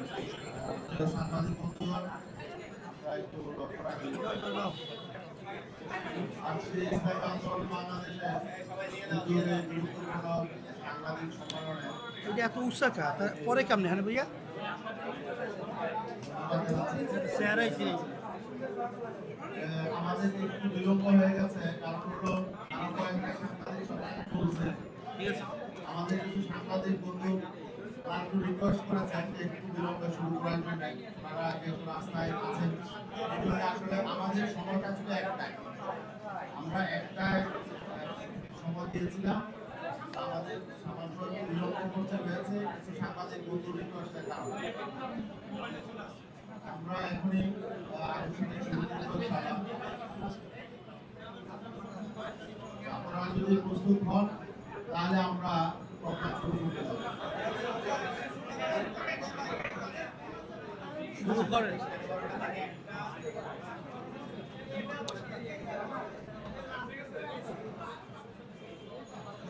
আজকে সাংবাদিক সম্মেলনে এটা এত উৎসাকা পরে কেমনে? হ্যাঁ ভাইয়া? আমাদের আমাদের একটু বিলম্ব হয়ে গেছে কারণ হলো আরও কয়েকটা সাংবাদিক সম্মেলন চলছে ঠিক আছে। আমাদের কিছু সাংবাদিক বন্ধু একটু রিকোয়েস্ট করেছেন যে একটু বিলম্বে শুরু করার জন্য তারা যেহেতু রাস্তায় আছেন। আসলে আমাদের সময়টা ছিল একটাই। আমরা একটাই সময় দিয়েছিলাম। আমাদের সামান্য বিলম্ব করতে হয়েছে কিছু সাংবাদিক বন্ধু রিকোয়েস্টের কারণে। আমরা এখনই আহ, শুরু করতে চাইলাম আপনারা যদি প্রস্তুত হন তাহলে আমরা প্রোগ্রাম শুরু করতে পারব শুরু করে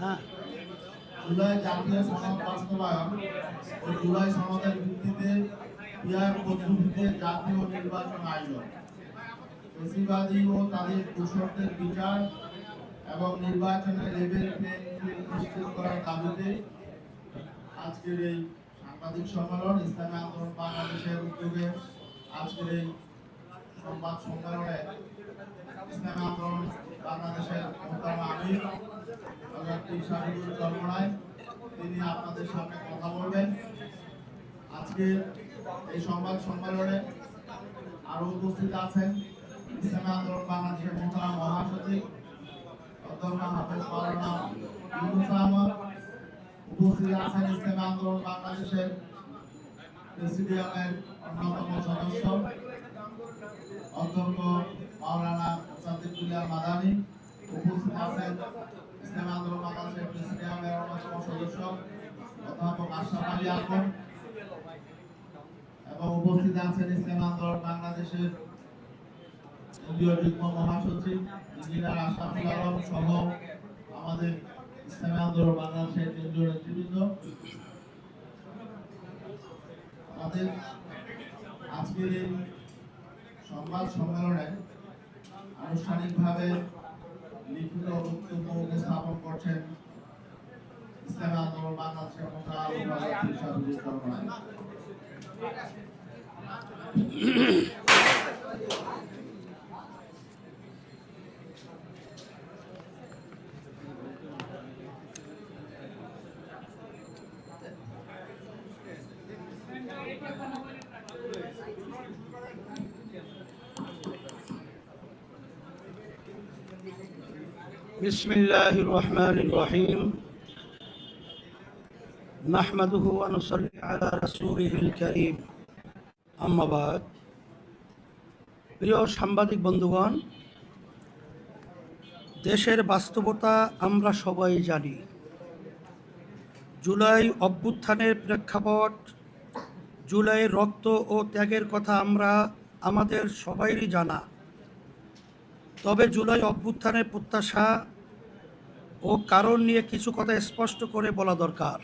হ্যাঁ জুলাই জাতীয় সনদ বাস্তবায়ন ও জুলাই সনদের ভিত্তিতে পিয়ার পদ্ধতিতে জাতীয় নির্বাচন আয়োজন। ফেসিবাদী ও তাদের দূষকদের বিচার এবং নির্বাচনের লেভেল নিশ্চিত করার দাবিতে আজকের এই সাংবাদিক সম্মেলন ইসলামী আন্দোলন বাংলাদেশের উদ্যোগে আজকের এই সংবাদ সম্মেলনে ইসলামী আন্দোলন বাংলাদেশের মোহতারাম আমির ডক্টর চরমনায় তিনি আপনাদের সামনে কথা বলবেন। আজকে এই সংবাদ সম্মেলনে আরও উপস্থিত আছেন ইসলামী আন্দোলন বাংলাদেশের মোহতারাম মহাসচিব, অধ্যক্ষ হাফেজ মাওলানা ইউনুস আহমদ। উপস্থিত আন্দোলন বাংলাদেশের প্রেসিডিয়ামের অন্যতম সদস্য, অধ্যক্ষ মাওলানা সাদিকুল্লাহ মাদানী উপস্থিত আছেন। ইসলামী আন্দোলন বাংলাদেশের প্রেসিডিয়ামের অন্যতম সদস্য, অধ্যাপক আশরাফ আলী আকন এবং উপস্থিত আছেন ইসলামী আন্দোলন বাংলাদেশের কেন্দ্রীয় যুগ্ম মহাসচিব ইঞ্জিনিয়ার আশরাফুল আলম সহ আমাদের ইসলামী আন্দোলন বাংলাদেশের কেন্দ্রীয় নেতৃবৃন্দ। আমাদের আজকের এই সংবাদ সম্মেলনে আনুষ্ঠানিকভাবে লিখিত বক্তব্য উপস্থাপন করছেন ইসলামী আন্দোলন বাংলাদেশের بسم الله الرحمن الرحيم نحمده ونصلي على رسوله الكريم أما بعد প্রিয় সাংবাদিক বন্ধুগণ দেশের বাস্তবতা আমরা সবাই জানি জুলাই অভ্যুত্থানের প্রেক্ষাপট জুলাইয়ের রক্ত ও ত্যাগের কথা আমরা আমাদের সবাইরই জানা তবে জুলাই অভ্যুত্থানের প্রত্যাশা ও কারণ নিয়ে কিছু কথা স্পষ্ট করে বলা দরকার।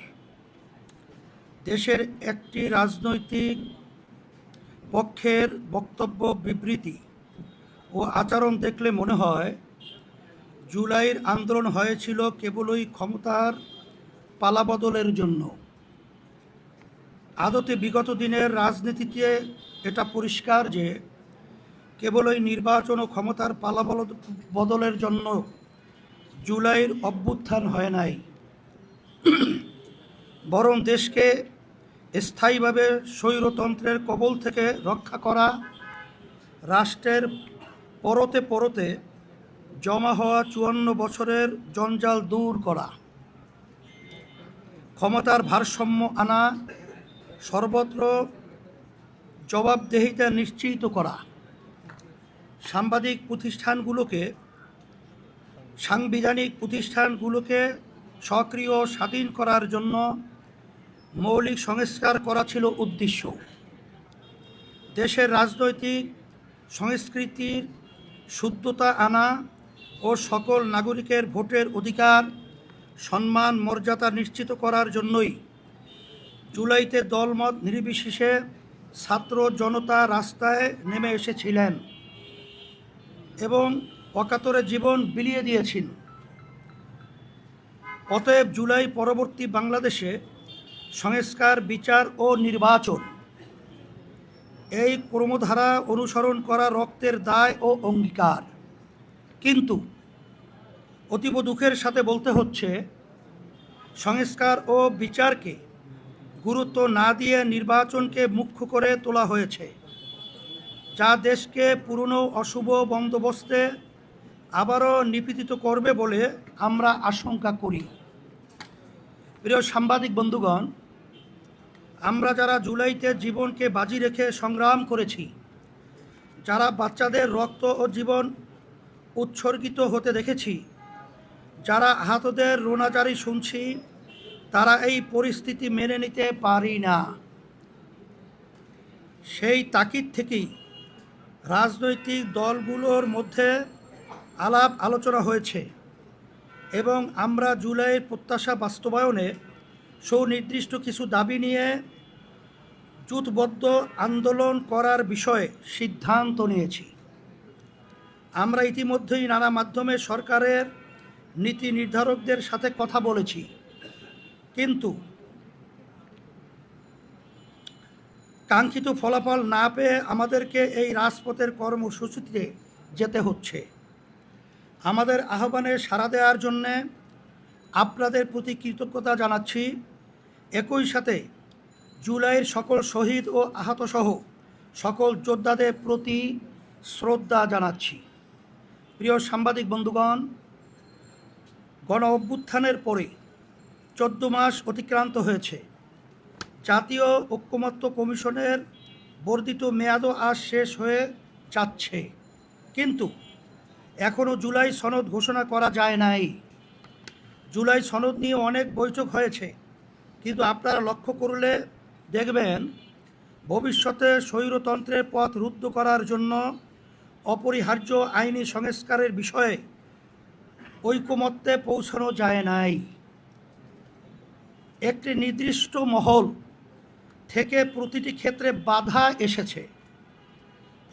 দেশের একটি রাজনৈতিক পক্ষের বক্তব্য বিবৃতি ও আচরণ দেখলে মনে হয়, জুলাইয়ের আন্দোলন হয়েছিল কেবলই ক্ষমতার পালাবদলের জন্য। আদতে বিগত দিনের রাজনীতিতে এটা পরিষ্কার যে কেবলই নির্বাচন ও ক্ষমতার পালা বদলের জন্য জুলাইয়ের অভ্যুত্থান হয় নাই। বরং দেশকে স্থায়ীভাবে স্বৈরতন্ত্রের কবল থেকে রক্ষা করা, রাষ্ট্রের পরতে পরতে জমা হওয়া চুয়ান্ন বছরের জঞ্জাল দূর করা, ক্ষমতার ভারসাম্য আনা, সর্বত্র জবাবদেহিতা নিশ্চিত করা সাংবাদিক প্রতিষ্ঠানগুলোকে, সাংবিধানিক প্রতিষ্ঠানগুলোকে সক্রিয় স্বাধীন করার জন্য মৌলিক সংস্কার করা ছিল উদ্দেশ্য। দেশের রাজনৈতিক সংস্কৃতির শুদ্ধতা আনা ও সকল নাগরিকের ভোটের অধিকার, সম্মান, মর্যাদা নিশ্চিত করার জন্যই জুলাইতে দলমত নির্বিশেষে ছাত্র জনতা রাস্তায় নেমে এসেছিলেন। এবং অকাতরে জীবন বিলিয়ে দিয়েছেন অতএব জুলাই পরবর্তী বাংলাদেশে সংস্কার, বিচার ও নির্বাচন এই ক্রমধারা অনুসরণ করা রক্তের দায় ও অঙ্গীকার। কিন্তু অতীব দুঃখের সাথে বলতে হচ্ছে, সংস্কার ও বিচারকে গুরুত্ব না দিয়ে নির্বাচনকে মুখ্য করে তোলা হয়েছে। যা দেশকে পুরনো অশুভ বন্দোবস্তে আবারও নিপীড়িত করবে বলে আমরা আশঙ্কা করি। প্রিয় সাংবাদিক বন্ধুগণ, আমরা যারা জুলাইতে জীবনকে বাজি রেখে সংগ্রাম করেছি, যারা বাচ্চাদের রক্ত ও জীবন উৎসর্গিত হতে দেখেছি, যারা আহতদের রোনাজারি শুনছি, তারা এই পরিস্থিতি মেনে নিতে পারি না। সেই তাকিদ থেকেই রাজনৈতিক দলগুলোর মধ্যে আলাপ আলোচনা হয়েছে এবং আমরা জুলাইয়ের প্রত্যাশা বাস্তবায়নে সুনির্দিষ্ট কিছু দাবি নিয়ে জুটবদ্ধ আন্দোলন করার বিষয়ে সিদ্ধান্ত নিয়েছি। আমরা ইতিমধ্যেই নানা মাধ্যমে সরকারের নীতি নির্ধারকদের সাথে কথা বলেছি। কিন্তু কাঙ্ক্ষিত ফলাফল না পেয়ে আমাদেরকে এই রাজপথের কর্মসূচিতে যেতে হচ্ছে। আমাদের আহ্বানে সাড়া দেওয়ার জন্যে আপনাদের প্রতি কৃতজ্ঞতা জানাচ্ছি। একই সাথে জুলাইয়ের সকল শহীদ ও আহতসহ সকল যোদ্ধাদের প্রতি শ্রদ্ধা জানাচ্ছি। প্রিয় সাংবাদিক বন্ধুগণ গণ অভ্যুত্থানের পরে চোদ্দ মাস অতিক্রান্ত হয়েছে। জাতীয় ঐক্যমত্য কমিশনের বর্ধিত মেয়াদও আজ শেষ হয়ে যাচ্ছে। কিন্তু এখনও জুলাই সনদ ঘোষণা করা যায় নাই। জুলাই সনদ নিয়ে অনেক বৈঠক হয়েছে। কিন্তু আপনারা লক্ষ্য করলে দেখবেন, ভবিষ্যতে স্বৈরতন্ত্রের পথ রুদ্ধ করার জন্য অপরিহার্য আইনি সংস্কারের বিষয়ে ঐকমত্যে পৌঁছানো যায় নাই। একটি নির্দিষ্ট মহল থেকে প্রতিটি ক্ষেত্রে বাধা এসেছে।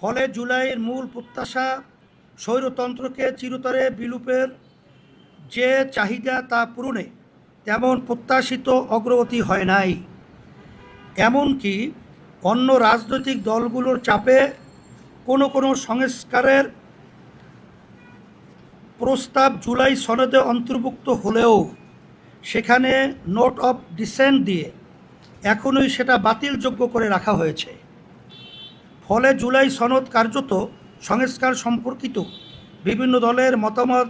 ফলে জুলাইয়ের মূল প্রত্যাশা স্বৈরতন্ত্রকে চিরতরে বিলুপের যে চাহিদা তা পূরণে তেমন প্রত্যাশিত অগ্রগতি হয় নাই। এমনকি অন্য রাজনৈতিক দলগুলোর চাপে কোনো কোনো সংস্কারের প্রস্তাব জুলাই সনদে অন্তর্ভুক্ত হলেও সেখানে নোট অফ ডিসেন্ট দিয়ে এখনই সেটা বাতিলযোগ্য করে রাখা হয়েছে। ফলে জুলাই সনদ কার্যত সংস্কার সম্পর্কিত বিভিন্ন দলের মতামত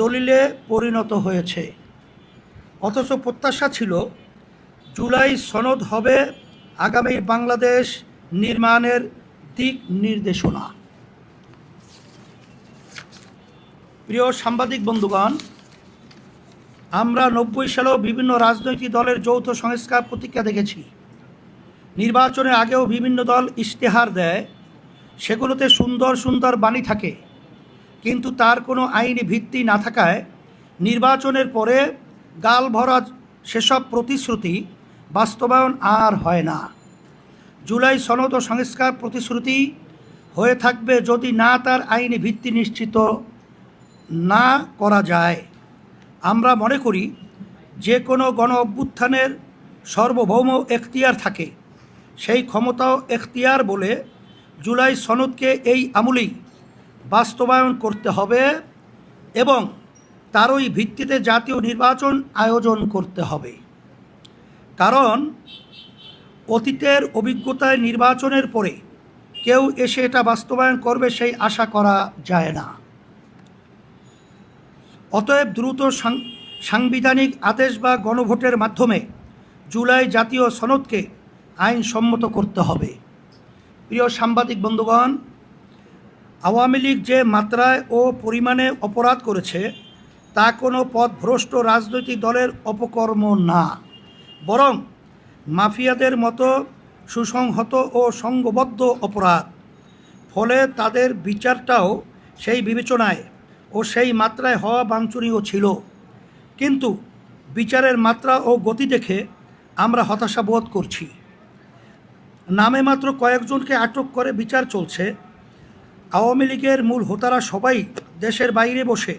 দলিলে পরিণত হয়েছে। অথচ প্রত্যাশা ছিল জুলাই সনদ হবে আগামী বাংলাদেশ নির্মাণের দিক নির্দেশনা। প্রিয় সাংবাদিক বন্ধুগণ আমরা নব্বই সালেও বিভিন্ন রাজনৈতিক দলের যৌথ সংস্কার প্রতিক্রিয়া দেখেছি। নির্বাচনের আগেও বিভিন্ন দল ইশতেহার দেয়, সেগুলোতে সুন্দর সুন্দর বাণী থাকে। কিন্তু তার কোনো আইনি ভিত্তি না থাকায় নির্বাচনের পরে গাল ভরা সেসব প্রতিশ্রুতি বাস্তবায়ন আর হয় না। জুলাই সনদ সংস্কার প্রতিশ্রুতি হয়ে থাকবে যদি না তার আইনি ভিত্তি নিশ্চিত না করা যায়। আমরা মনে করি যে কোনো গণ অভ্যুত্থানের সার্বভৌম এখতিয়ার থাকে। সেই ক্ষমতাও এখতিয়ার বলে জুলাই সনদকে এই আমলেই বাস্তবায়ন করতে হবে এবং তারই ভিত্তিতে জাতীয় নির্বাচন আয়োজন করতে হবে। কারণ অতীতের অভিজ্ঞতায় নির্বাচনের পরে কেউ এসে এটা বাস্তবায়ন করবে সেই আশা করা যায় না। অতএব দ্রুত সাংবিধানিক আদেশ বা গণভোটের মাধ্যমে জুলাই জাতীয় সনদকে আইনসম্মত করতে হবে। প্রিয় সাংবাদিক বন্ধুগণ, আওয়ামী লীগ যে মাত্রায় ও পরিমাণে অপরাধ করেছে, তা কোনো পথভ্রষ্ট রাজনৈতিক দলের অপকর্ম না। বরং মাফিয়াদের মতো সুসংহত ও সংঘবদ্ধ অপরাধ। ফলে তাদের বিচারটাও সেই বিবেচনায় ও সেই মাত্রায় হওয়া বাঞ্ছনীয় ছিল। কিন্তু বিচারের মাত্রা ও গতি দেখে আমরা হতাশা বোধ করছি। নামে মাত্র কয়েকজনকে আটক করে বিচার চলছে। আওয়ামী লীগের মূল হোতারা সবাই দেশের বাইরে বসে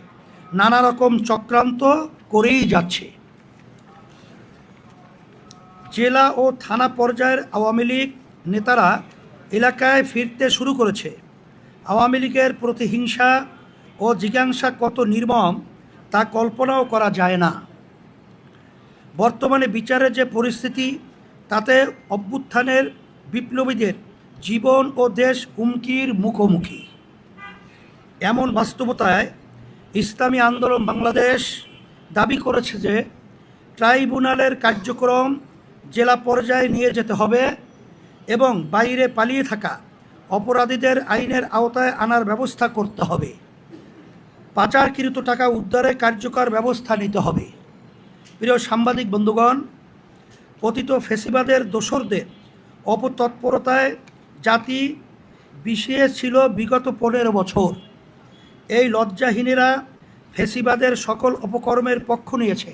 নানা রকম চক্রান্ত করেই যাচ্ছে। জেলা ও থানা পর্যায়ের আওয়ামী লীগ নেতারা এলাকায় ফিরতে শুরু করেছে। আওয়ামী লীগের প্রতিহিংসা ও জিজ্ঞাসা কত নির্মম, তা কল্পনাও করা যায় না। বর্তমানে বিচারের যে পরিস্থিতি, তাতে অভ্যুত্থানের বিপ্লবীদের জীবন ও দেশ হুমকির মুখোমুখি। এমন বাস্তবতায় ইসলামী আন্দোলন বাংলাদেশ দাবি করেছে যে, ট্রাইব্যুনালের কার্যক্রম জেলা পর্যায়ে নিয়ে যেতে হবে এবং বাইরে পালিয়ে থাকা অপরাধীদের আইনের আওতায় আনার ব্যবস্থা করতে হবে। পাচারকৃত টাকা উদ্ধারে কার্যকর ব্যবস্থা নিতে হবে। প্রিয় সাংবাদিক বন্ধুগণ পতিত ফেসিবাদের দোসরদের অপতৎপরতায় জাতি বিষিয়ে ছিল বিগত পনেরো বছর। এই লজ্জাহীনেরা ফেসিবাদের সকল অপকর্মের পক্ষ নিয়েছে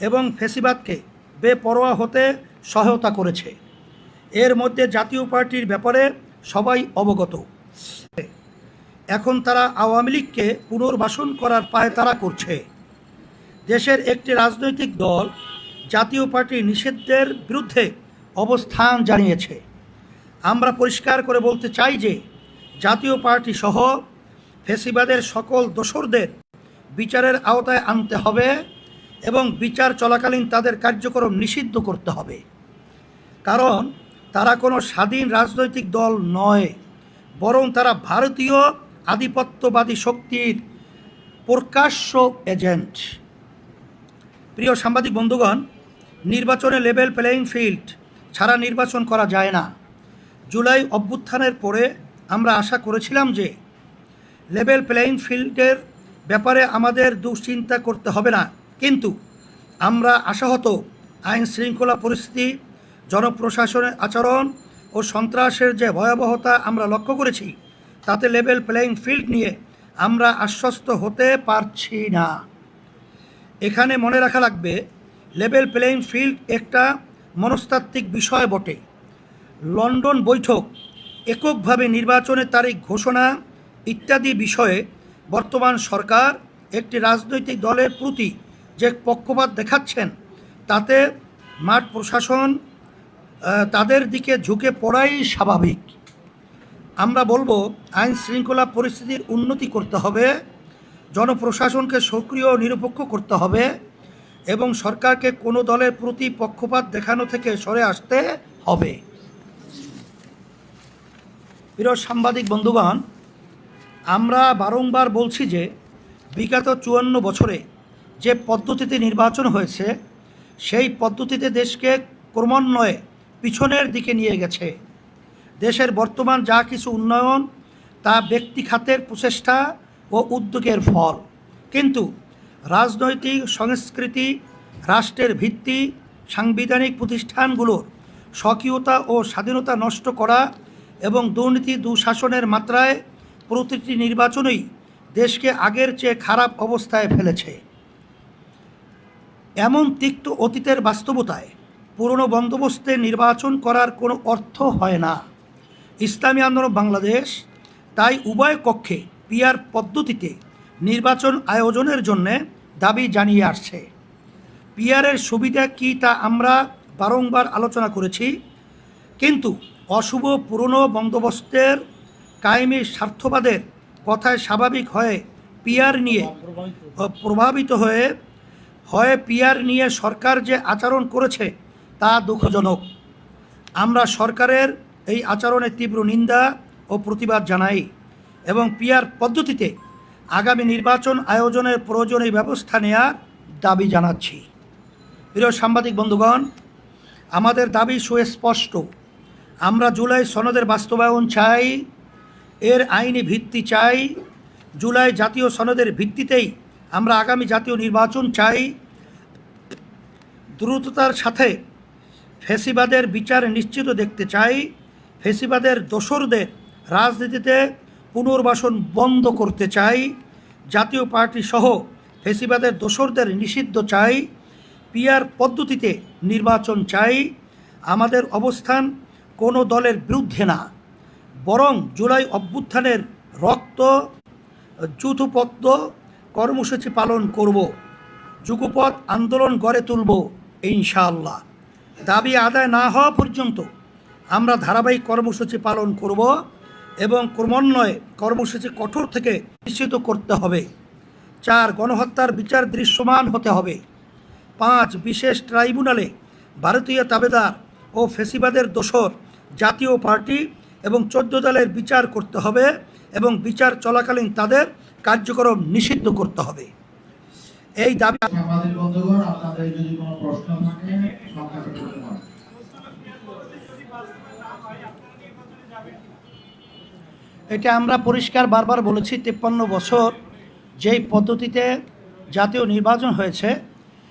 এবং ফেসিবাদকে বেপরোয়া হতে সহায়তা করেছে। এর মধ্যে জাতীয় পার্টির ব্যাপারে সবাই অবগত। এখন তারা আওয়ামী লীগকে পুনর্বাসন করার পায় তারা করছে। দেশের একটি রাজনৈতিক দল জাতীয় পার্টি নিষিদ্ধের বিরুদ্ধে অবস্থান জানিয়েছে। আমরা পরিষ্কার করে বলতে চাই যে, জাতীয় পার্টি সহ ফেসিবাদের সকল দোসরদের বিচারের আওতায় আনতে হবে এবং বিচার চলাকালীন তাদের কার্যক্রম নিষিদ্ধ করতে হবে। কারণ তারা কোনো স্বাধীন রাজনৈতিক দল নয়, বরং তারা ভারতীয় আধিপত্যবাদী শক্তির প্রকাশ্য এজেন্ট। প্রিয় সাংবাদিক বন্ধুগণ, নির্বাচনে লেভেল প্লেয়িং ফিল্ড ছাড়া নির্বাচন করা যায় না। জুলাই অভ্যুত্থানের পরে আমরা আশা করেছিলাম যে লেভেল প্লেয়িং ফিল্ডের ব্যাপারে আমাদের দুশ্চিন্তা করতে হবে না। কিন্তু আমরা আশাহত আইন শৃঙ্খলা পরিস্থিতি, জনপ্রশাসনের আচরণ ও সন্ত্রাসের যে ভয়াবহতা আমরা লক্ষ্য করেছি তাতে লেভেল প্লেয়িং ফিল্ড নিয়ে আমরা আশ্বস্ত হতে পারছি না। এখানে মনে রাখা লাগবে লেভেল প্লেয়িং ফিল্ড একটা মনস্তাত্ত্বিক বিষয় বটে। লন্ডন বৈঠক, এককভাবে নির্বাচনের তারিখ ঘোষণা ইত্যাদি বিষয়ে বর্তমান সরকার একটি রাজনৈতিক দলের প্রতি যে পক্ষপাত দেখাচ্ছেন, তাতে মাঠ প্রশাসন তাদের দিকে ঝুঁকে পড়াই স্বাভাবিক। আমরা বলব, আইন শৃঙ্খলা পরিস্থিতির উন্নতি করতে হবে, জনপ্রশাসনকে সক্রিয় নিরপেক্ষ করতে হবে এবং সরকারকে কোনো দলের প্রতি পক্ষপাত দেখানো থেকে সরে আসতে হবে। প্রিয় সাংবাদিক বন্ধুগণ, আমরা বারংবার বলছি যে, বিগত চুয়ান্ন বছরে যে পদ্ধতিতে নির্বাচন হয়েছে, সেই পদ্ধতিতে দেশকে ক্রমান্বয়ে পিছনের দিকে নিয়ে গেছে। দেশের বর্তমান যা কিছু উন্নয়ন, তা ব্যক্তি খাতের প্রচেষ্টা ও উদ্যোগের ফল। কিন্তু রাজনৈতিক সংস্কৃতি, রাষ্ট্রের ভিত্তি, সাংবিধানিক প্রতিষ্ঠানগুলোর স্বকীয়তা ও স্বাধীনতা নষ্ট করা এবং দুর্নীতি দুঃশাসনের মাত্রায় প্রতিটি নির্বাচনই দেশকে আগের চেয়ে খারাপ অবস্থায় ফেলেছে। এমন তিক্ত অতীতের বাস্তবতায় পুরনো বন্দোবস্তে নির্বাচন করার কোনো অর্থ হয় না। ইসলামী আন্দোলন বাংলাদেশ, তাই উভয় কক্ষে পিয়ার পদ্ধতিতে নির্বাচন আয়োজনের জন্য দাবি জানিয়ে আসছে। পিয়ারের সুবিধা কী তা আমরা বারংবার আলোচনা করেছি, কিন্তু অশুভ পুরনো বন্দোবস্তের কায়েমি স্বার্থবাদের কথায় স্বাভাবিক হয়ে পিয়ার নিয়ে প্রভাবিত হয়ে, হয় পিয়ার নিয়ে সরকার যে আচরণ করেছে তা দুঃখজনক। আমরা সরকারের এই আচরণের তীব্র নিন্দা ও প্রতিবাদ জানাই এবং পিয়ার পদ্ধতিতে আগামী নির্বাচন আয়োজনের প্রয়োজনীয় ব্যবস্থা নেয়ার দাবি জানাচ্ছি। প্রিয় সাংবাদিক বন্ধুগণ, আমাদের দাবি সুস্পষ্ট। আমরা জুলাই সনদের বাস্তবায়ন চাই, এর আইনি ভিত্তি চাই, জুলাই জাতীয় সনদের ভিত্তিতেই আমরা আগামী জাতীয় নির্বাচন চাই। দ্রুততার সাথে ফেসিবাদের বিচার নিশ্চিত দেখতে চাই। ফেসিবাদের দোসরদের রাজনীতিতে পুনর্বাসন বন্ধ করতে চাই, জাতীয় পার্টি সহ ফেসিবাদের দোসরদের নিষিদ্ধ চাই পিয়ার পদ্ধতিতে নির্বাচন চাই, আমাদের অবস্থান কোনো দলের বিরুদ্ধে না। বরং জুলাই অভ্যুত্থানের রক্ত যুথপদ্য কর্মসূচি পালন করব যুগপথ আন্দোলন গড়ে তুলব, ইনশাআল্লাহ। দাবি আদায় না হওয়া পর্যন্ত আমরা ধারাবাহিক কর্মসূচি পালন করব এবং ক্রমান্বয়ে কর্মসূচি কঠোর থেকে নিশ্চিত করতে হবে। চার, গণহত্যার বিচার দৃশ্যমান হতে হবে। পাঁচ, বিশেষ ট্রাইব্যুনালে ভারতীয় তাবেদার ও ফেসিবাদের দোসর জাতীয় পার্টি এবং চোদ্দ দলের বিচার করতে হবে এবং বিচার চলাকালীন তাদের কার্যক্রম নিষিদ্ধ করতে হবে। এই দাবি সাংবাদিক বন্ধুগণ, আপনাদের যদি কোনো প্রশ্ন থাকে সংক্ষেপে করতে পারেন এটা আমরা পরিষ্কার বারবার বলেছি, তিপ্পান্ন বছর যেই পদ্ধতিতে জাতীয় নির্বাচন হয়েছে,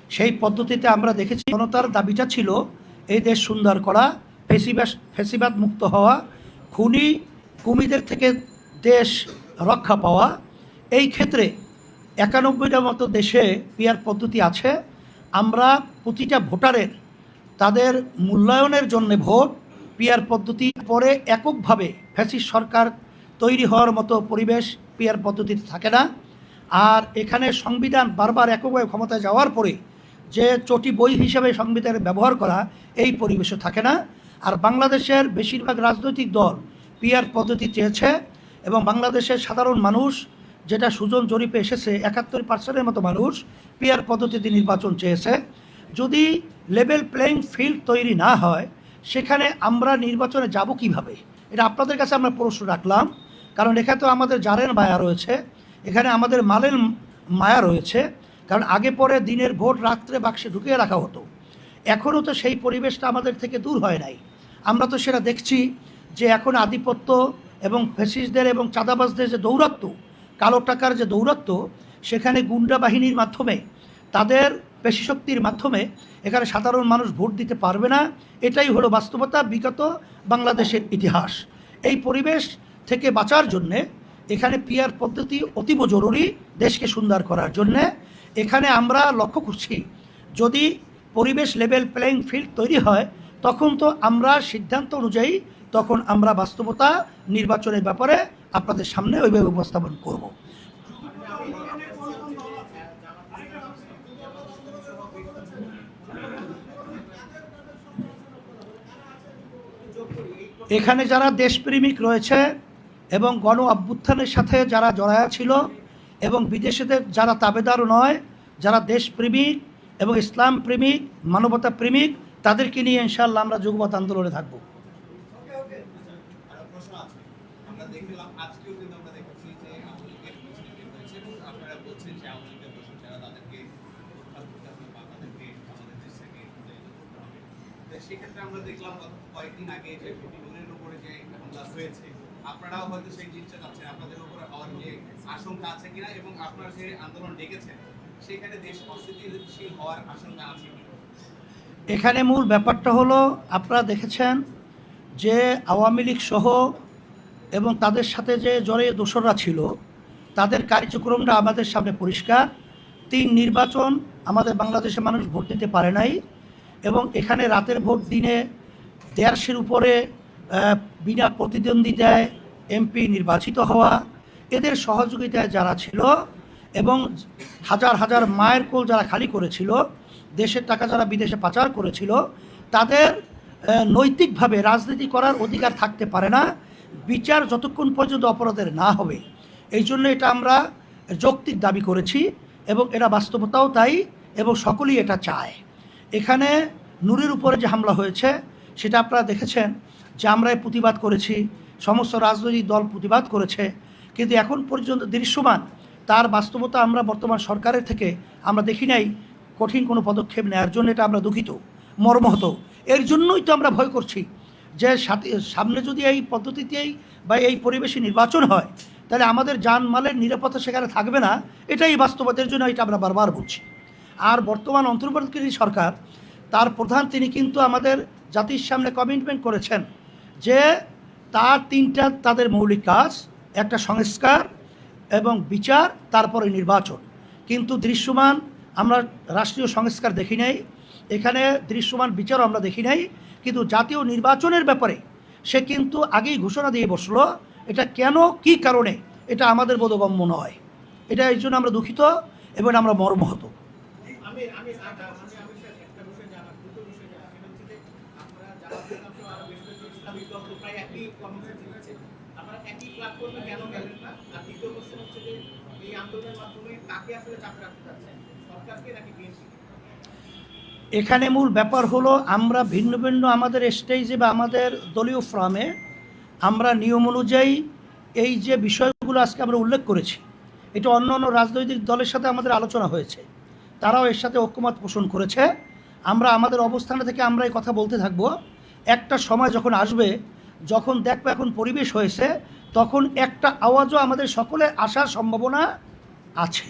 সেই পদ্ধতিতে আমরা দেখেছি জনতার দাবিটা ছিল এই দেশ সুন্দর করা, ফেসিবাস, ফেসিবাদ মুক্ত হওয়া, খুনি কুমিদের থেকে দেশ রক্ষা পাওয়া। এই ক্ষেত্রে একানব্বইটার মতো দেশে পিয়ার পদ্ধতি আছে। আমরা প্রতিটা ভোটারের তাদের মূল্যায়নের জন্য ভোট, পিয়ার পদ্ধতি পরে এককভাবে ফ্যাসিস্ট সরকার তৈরি হওয়ার মতো পরিবেশ পিয়ার পদ্ধতিতে থাকে না। আর এখানে সংবিধান বারবার এককভাবে ক্ষমতায় যাওয়ার পরে যে চটি বই হিসেবে সংবিধানের ব্যবহার করা এই পরিবেশে থাকে না। আর বাংলাদেশের বেশিরভাগ রাজনৈতিক দল পিয়ার পদ্ধতি চেয়েছে এবং বাংলাদেশের সাধারণ মানুষ যেটা সুজন জরিপে এসেছে, একাত্তর পার্সেন্টের মতো মানুষ পিয়ার পদ্ধতিতে নির্বাচন চেয়েছে। যদি লেভেল প্লেইং ফিল্ড তৈরি না হয়, সেখানে আমরা নির্বাচনে যাব কীভাবে? এটা আপনাদের কাছে আমরা প্রশ্ন রাখলাম। কারণ এখানে তো আমাদের জারের মায়া রয়েছে, এখানে আমাদের মালের মায়া রয়েছে, কারণ আগে পরে দিনের ভোট রাত্রে বাক্সে ঢুকিয়ে রাখা হতো। এখনও তো সেই পরিবেশটা আমাদের থেকে দূর হয় নাই। আমরা তো সেটা দেখছি যে এখন আধিপত্য এবং ফেসিসদের এবং চাঁদাবাজদের যে দৌরাত্ম, কালো টাকার যে দৌরাত্ম, সেখানে গুন্ডা বাহিনীর মাধ্যমে, তাদের পেশিশক্তির মাধ্যমে এখানে সাধারণ মানুষ ভোট দিতে পারবে না। এটাই হলো বাস্তবতা, বিগত বাংলাদেশের ইতিহাস। এই পরিবেশ থেকে বাঁচার জন্যে এখানে পিয়ার পদ্ধতি অতীব জরুরি দেশকে সুন্দর করার জন্যে। এখানে আমরা লক্ষ্য করছি, যদি পরিবেশ লেভেল প্লেইং ফিল্ড তৈরি হয়, তখন তো আমরা সিদ্ধান্ত অনুযায়ী তখন আমরা বাস্তবতা নির্বাচনের ব্যাপারে আপনাদের সামনে ওইভাবে উপস্থাপন করব। এখানে যারা দেশপ্রেমিক রয়েছে এবং গণ অভ্যুত্থানের সাথে যারা জড়ায়া ছিল এবং বিদেশিদের যারা তাবেদার নয়, যারা দেশপ্রেমিক এবং ইসলাম প্রেমিক মানবতা প্রেমিক তাদেরকে নিয়ে ইনশাল্লাহ আমরা যুগপথ আন্দোলনে থাকব। তো সেক্ষেত্রে আমরা দেখলাম কয়েকদিন আগে যে উপরে যে হামলা হয়েছে আপনারাও হয়তো সেই জিনিসটা চাচ্ছেন আপনাদের উপরে হওয়ার যে আশঙ্কা আছে কিনা এবং আপনারা যে আন্দোলন ডেকেছেন, সেখানে দেশ অস্থিতিশীল হওয়ার আশঙ্কা আছে এখানে মূল ব্যাপারটা হলো, আপনারা দেখেছেন যে আওয়ামী লীগ সহ এবং তাদের সাথে যে জড়ে দোসররা ছিল, তাদের কার্যক্রমটা আমাদের সামনে পরিষ্কার। তিন নির্বাচন আমাদের বাংলাদেশের মানুষ ভোট দিতে পারে নাই এবং এখানে রাতের ভোট দিনে দেড়শের উপরে বিনা প্রতিদ্বন্দ্বিতায় এমপি নির্বাচিত হওয়া, এদের সহযোগিতায় যারা ছিল এবং হাজার হাজার মায়ের কোল যারা খালি করেছিল, দেশের টাকা যারা বিদেশে পাচার করেছিল, তাদের নৈতিকভাবে রাজনীতি করার অধিকার থাকতে পারে না। বিচার যতক্ষণ পর্যন্ত অপরাধের না হবে। এই জন্য এটা আমরা যৌক্তিক দাবি করেছি এবং এটা বাস্তবতাও তাই এবং সকলেই এটা চায়। এখানে নূরের উপরে যে হামলা হয়েছে, সেটা আপনারা দেখেছেন যে আমরা প্রতিবাদ করেছি। সমস্ত রাজনৈতিক দল প্রতিবাদ করেছে। কিন্তু এখন পর্যন্ত দৃশ্যমান, তার বাস্তবতা আমরা বর্তমান সরকারের থেকে আমরা দেখি নাই। কঠিন কোনো পদক্ষেপ নেওয়ার জন্য এটা আমরা দুঃখিত, মর্মহত। এর জন্যই তো আমরা ভয় করছি যে সামনে যদি এই পদ্ধতিতেই বা এই পরিবেশে নির্বাচন হয়, তাহলে আমাদের জানমালের নিরাপত্তা সেখানে থাকবে না। এটাই বাস্তবতার জন্য এটা আমরা বারবার বলছি। আর বর্তমান অন্তর্বর্তীকালীন সরকার, তার প্রধান তিনি কিন্তু আমাদের জাতির সামনে কমিটমেন্ট করেছেন যে তার তিনটা তাদের মৌলিক কাজ, একটা সংস্কার এবং বিচার, তারপরে নির্বাচন। কিন্তু দৃশ্যমান আমরা রাষ্ট্রীয় সংস্কার দেখি নাই, এখানে দৃশ্যমান বিচারও আমরা দেখি নাই, কিন্তু জাতীয় নির্বাচনের ব্যাপারে সে কিন্তু আগেই ঘোষণা দিয়ে বসল, এটা কেন, কি কারণে, এটা আমাদের বোধগম্য নয়। এটা এই জন্য আমরা দুঃখিত এবং আমরা মর্মাহত। আমি আমি আমি আমি স্যার একটা বিষয় জানা দুটো বিষয় জানা সেটা হচ্ছে যে আপনারা যারা অধিকাংশ আরও এখানে মূল ব্যাপার হলো, আমরা ভিন্ন ভিন্ন আমাদের স্টেজে বা আমাদের দলীয় ফ্রামে আমরা নিয়ম অনুযায়ী এই যে বিষয়গুলো আজকে আমরা উল্লেখ করেছি, এটা অন্য অন্য রাজনৈতিক দলের সাথে আমাদের আলোচনা হয়েছে। তারাও এর সাথে ঐক্যমত পোষণ করেছে। আমরা আমাদের অবস্থান থেকে আমরা এই কথা বলতে থাকব। একটা সময় যখন আসবে, যখন দেখব এখন পরিবেশ হয়েছে, তখন একটা আওয়াজও আমাদের সকলের আসার সম্ভাবনা আছে।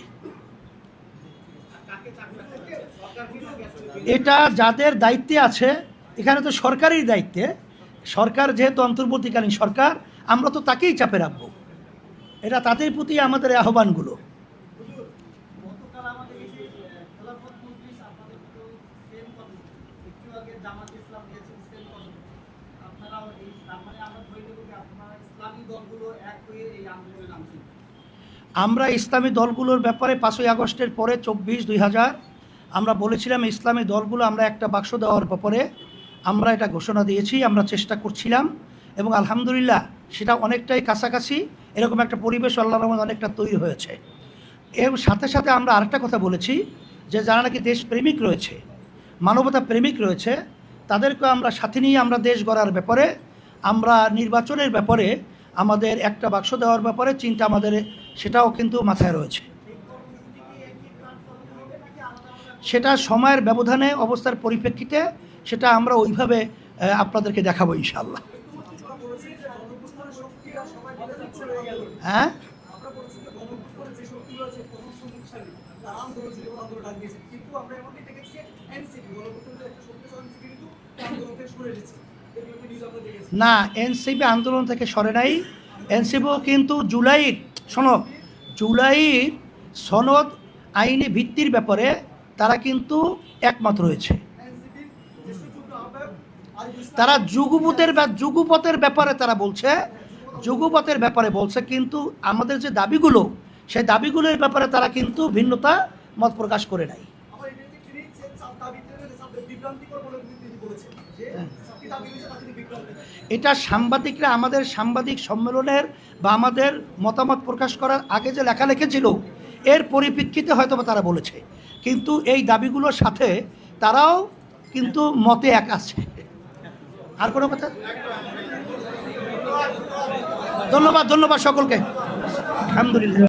এটা যাদের দায়িত্বে আছে, এখানে তো সরকারের দায়িত্বে। সরকার যেহেতু অন্তর্বর্তীকালীন সরকার, আমরা তো তাকেই চাপে রাখব। এটা তাদের প্রতি আমাদের আহ্বানগুলো গতকাল আমাদের এই যে খেলাফত মজলিস আপনাদের তো সেম কথা একটু আগে জামাত ইসলাম দিয়েছেন সেম কথা আপনারাও এই তার মানে আমরা ধরে নেব যে আপনারা ইসলামী দলগুলো এক হয়ে এই আন্দোলনে নামছেন আমরা ইসলামী দলগুলোর ব্যাপারে পাঁচই আগস্টের পরে চব্বিশ দুই হাজার, আমরা বলেছিলাম ইসলামী দলগুলো আমরা একটা বাক্স দেওয়ার ব্যাপারে আমরা এটা ঘোষণা দিয়েছি, আমরা চেষ্টা করছিলাম এবং আলহামদুলিল্লাহ সেটা অনেকটাই কাছাকাছি, এরকম একটা পরিবেশ আল্লাহ রহমান অনেকটা তৈরি হয়েছে। এর সাথে সাথে আমরা আরেকটা কথা বলেছি যে যারা নাকি দেশপ্রেমিক রয়েছে, মানবতা প্রেমিক রয়েছে, তাদেরকে আমরা সাথে নিয়ে আমরা দেশ গড়ার ব্যাপারে, আমরা নির্বাচনের ব্যাপারে আমাদের একটা বাক্স দেওয়ার ব্যাপারে চিন্তা আমাদের সেটাও কিন্তু মাথায় রয়েছে। সেটা সময়ের ব্যবধানে অবস্থার পরিপ্রেক্ষিতে সেটা আমরা ওইভাবে আপনাদেরকে দেখাবো ইনশাল্লাহ হ্যাঁ? না, এনসিপি আন্দোলন থেকে সরে নাই। এনসিপিও কিন্তু জুলাইর শোনো জুলাইর সনদ আইনি ভিত্তির ব্যাপারে তারা কিন্তু একমত রয়েছে। তারা যুগপতের বা যুগপথের ব্যাপারে তারা বলছে যুগপথের ব্যাপারে বলছে কিন্তু আমাদের যে দাবিগুলো সেই দাবিগুলোর ব্যাপারে তারা কিন্তু ভিন্নতা মত প্রকাশ করে নাই। বিভ্রান্তিকর বলে তিনি বলেছেন যে চাপটি দাবি হয়েছে তাকে তিনি বিভ্রান্তি এটা সাংবাদিকরা আমাদের সাংবাদিক সম্মেলনের বা আমাদের মতামত প্রকাশ করার আগে যে লেখালেখি ছিল, এর পরিপ্রেক্ষিতে হয়তো তারা বলেছে। কিন্তু এই দাবিগুলোর সাথে তারাও কিন্তু মতে এক আছে। আর কোনো কথা? ধন্যবাদ ধন্যবাদ সকলকে। আলহামদুলিল্লাহ।